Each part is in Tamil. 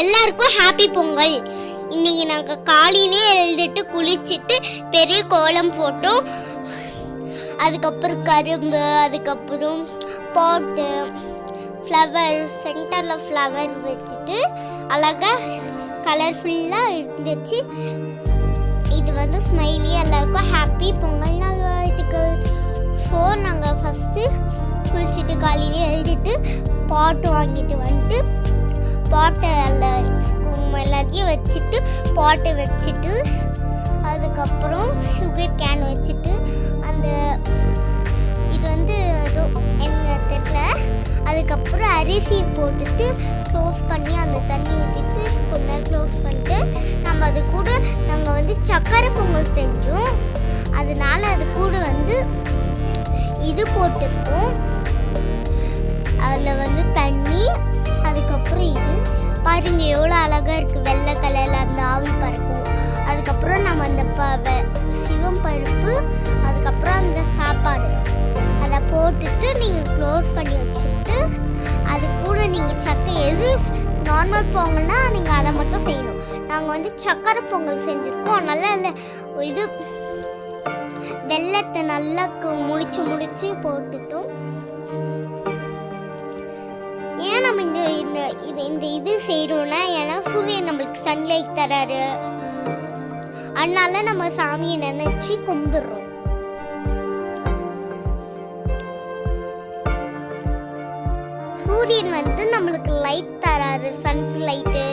எல்லாருக்கும் ஹாப்பி பொங்கல். இன்னைக்கு நாங்கள் காலையிலே எழுதிட்டு குளிச்சுட்டு பெரிய கோலம் போட்டோம். அதுக்கப்புறம் கரும்பு அதுக்கப்புறம் பாட்டு ஃப்ளவர் சென்டரில் ஃப்ளவர் வச்சுட்டு அழகாக கலர்ஃபுல்லாக இருந்துச்சு. இது வந்து ஸ்மைலி எல்லாருக்கும் ஹாப்பி பொங்கல் நாள் வாழ்த்துக்கள். ஸோ நாங்கள் ஃபஸ்ட்டு குளிச்சுட்டு காலையிலே எழுதிட்டு பாட்டு வாங்கிட்டு வந்துட்டு பாட்டை குங்குமம் எல்லாத்தையும் வச்சுட்டு பாட்டை வச்சுட்டு அதுக்கப்புறம் சுகர் கேன் வச்சுட்டு அந்த இது வந்து ஏதோ என்ன தெரியல. அதுக்கப்புறம் அரிசி போட்டுட்டு க்ளோஸ் பண்ணி அதில் தண்ணி ஊற்றிட்டு கொஞ்ச நேரம் க்ளோஸ் பண்ணிட்டு நம்ம அது கூட நாங்கள் வந்து சக்கரை பொங்கல் செஞ்சோம். அதனால அது கூட வந்து இது போட்டிருக்கோம். அதில் வந்து தண்ணி அதுக்கப்புறம் இது. பாருங்க எவ்வளோ அழகாக இருக்குது வெள்ளை கலரில் அந்த ஆவி பறக்கும். அதுக்கப்புறம் நம்ம அந்த ப சிவம் பருப்பு அதுக்கப்புறம் அந்த சாப்பாடு. அதை போட்டுட்டு நீங்கள் க்ளோஸ் பண்ணி வச்சுட்டு அது கூட நீங்கள் சக்கரை எது நார்மல் பொங்கல்னா நீங்கள் அதை மட்டும் செய்யணும். நாங்கள் வந்து சக்கரை பொங்கல் செஞ்சுருக்கோம். நல்லா இல்லை இது வெள்ளத்தை நல்லா முடிச்சு முடிச்சு போட்டுட்டோம். நம்ம இந்த இந்த இது இந்த இது செய்கிறோம்னா ஏன்னா சூரியன் நம்மளுக்கு சன்லைட் தராரு. அதனால நம்ம சாமியை நினைச்சு கும்பிடுறோம். சூரியன் வந்து நம்மளுக்கு லைட் தராரு சன்ஸ் லைட்டு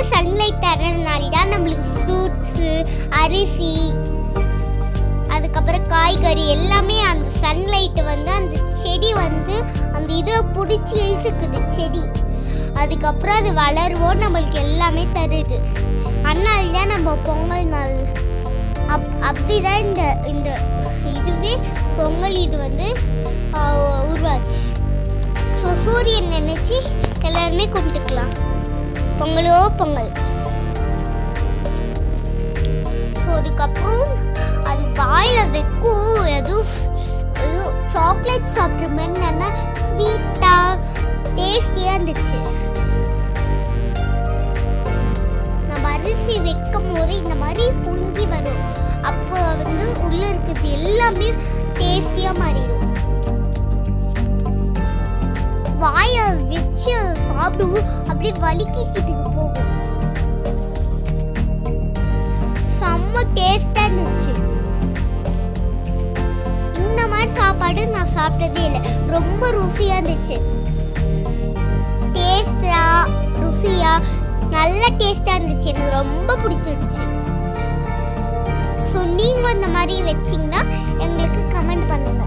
வந்து சன்லைட் தர்றதுனால தான் நம்மளுக்கு ஃப்ரூட்ஸு அரிசி அதுக்கப்புறம் காய்கறி எல்லாமே அந்த சன்லைட்டு வந்து அந்த செடி வந்து அந்த இதை பிடிச்சி இழுத்துக்குது செடி. அதுக்கப்புறம் அது வளருவோம் நம்மளுக்கு எல்லாமே தருது. அதனால தான் நம்ம பொங்கல் நாள் அப் அப்படி தான் இந்த இந்த இதுவே பொங்கல் இது வந்து உருவாச்சு. ஸோ சூரியன் நினச்சி எல்லாருமே கும்பிட்டுக்கலாம். பொங்கலோ பொங்கல். ஸோ அதுக்கப்புறம் அது வாயில வைக்கும் எதுவும் சாக்லேட் சாப்பிட்ற மாதிரி நல்லா ஸ்வீட்டாக டேஸ்டியாக இருந்துச்சு. நம்ம அரிசி வைக்கும் போது இந்த மாதிரி பொங்கி வரும். அப்போ வந்து உள்ள இருக்கிறது எல்லாமே டேஸ்டியாக மாறிடும். வாய வச்சு சாப்பிடுவோம் அப்படியே வலிக்கிக்கிட்டு போகும். செம்ம டேஸ்டா இருந்துச்சு. இந்த மாதிரி சாப்பாடு நான் சாப்பிட்டதே இல்லை. ரொம்ப ருசியா இருந்துச்சு. டேஸ்டா ருசியா நல்ல டேஸ்டா இருந்துச்சு. எனக்கு ரொம்ப பிடிச்சிருந்துச்சு. ஸோ நீங்களும் இந்த மாதிரி வச்சிங்கன்னா எங்களுக்கு கமெண்ட் பண்ணுங்க.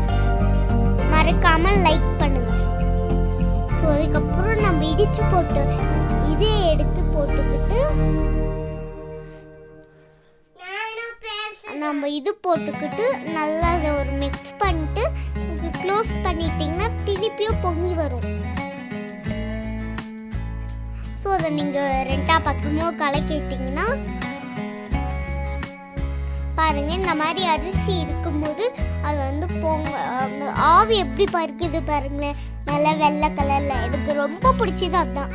மறக்காம லைக் பண்ணுங்க. ஸோ அதுக்கப்புறம் நம்ம இடிச்சு போட்டு இதே எடுத்து போட்டுக்கிட்டு நம்ம இது போட்டுக்கிட்டு நல்லா அதை ஒரு மிக்ஸ் பண்ணிட்டு க்ளோஸ் பண்ணிட்டீங்கன்னா திருப்பியும் பொங்கி வரும். ஸோ அதை நீங்கள் ரெண்டா பக்கமும் கலக்கிட்டீங்கன்னா பாருங்க இந்த மாதிரி அரிசி இருக்கும்போது அது வந்து பொங்க அந்த ஆவி எப்படி பறக்குது பாருங்களேன். நல்ல வெள்ளை கலர்ல எனக்கு ரொம்ப பிடிச்சது அதான்.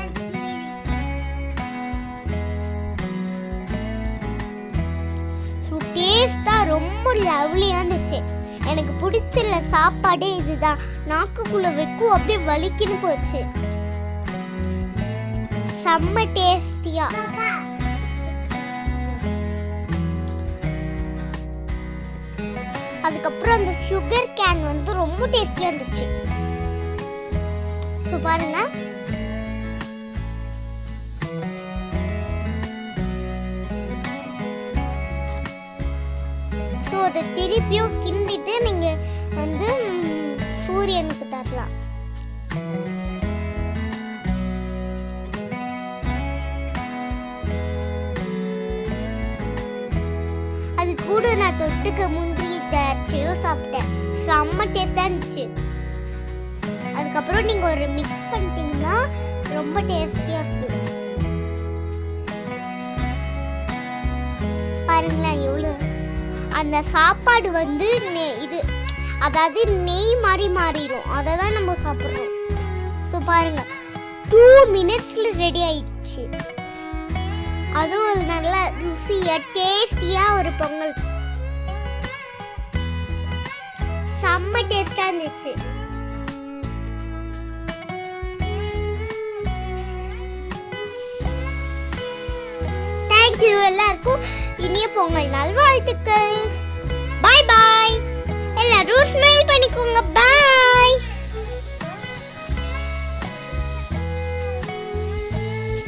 டேஸ்டா ரொம்ப லவ்லியா இருந்துச்சு. எனக்கு பிடிச்சல சாப்பாடே இதுதான். நாக்குக்குள்ள வைக்கும் அப்படியே வலிக்குன்னு போச்சு. செம்ம டேஸ்டியா அதுக்கப்புறம் அந்த சுகர் கேன் வந்து ரொம்ப டேஸ்டியா இருந்துச்சு. ஸோ பாருங்க. ஸோ அதை திருப்பியும் கிண்டிட்டு நீங்கள் வந்து சூரியனுக்கு தரலாம். அது கூட நான் தொட்டுக்க முந்திரி திராட்சையும் சாப்பிட்டேன். செம்ம டேஸ்டாக இருந்துச்சு. அதுக்கப்புறம் நீங்கள் ஒரு மிக்ஸ் பண்ணிட்டீங்கன்னா ரொம்ப டேஸ்டியாக இருக்கும். பாருங்களேன் எவ்வளோ அந்த சாப்பாடு வந்து இது அதாவது நெய் மாதிரி மாறிடும். அதை தான் நம்ம சாப்பிட்றோம். ஸோ பாருங்க டூ மினிட்ஸில் ரெடி ஆயிடுச்சு. அதுவும் ஒரு நல்ல ருசியாக டேஸ்டியாக ஒரு பொங்கல். செம்ம டேஸ்டாக இருந்துச்சு. இனிய பொங்கல் நாள் வாழ்த்துக்கள் பாய் பாய் எல்லாரும் ஸ்மைல் பண்ணிக்கோங்க.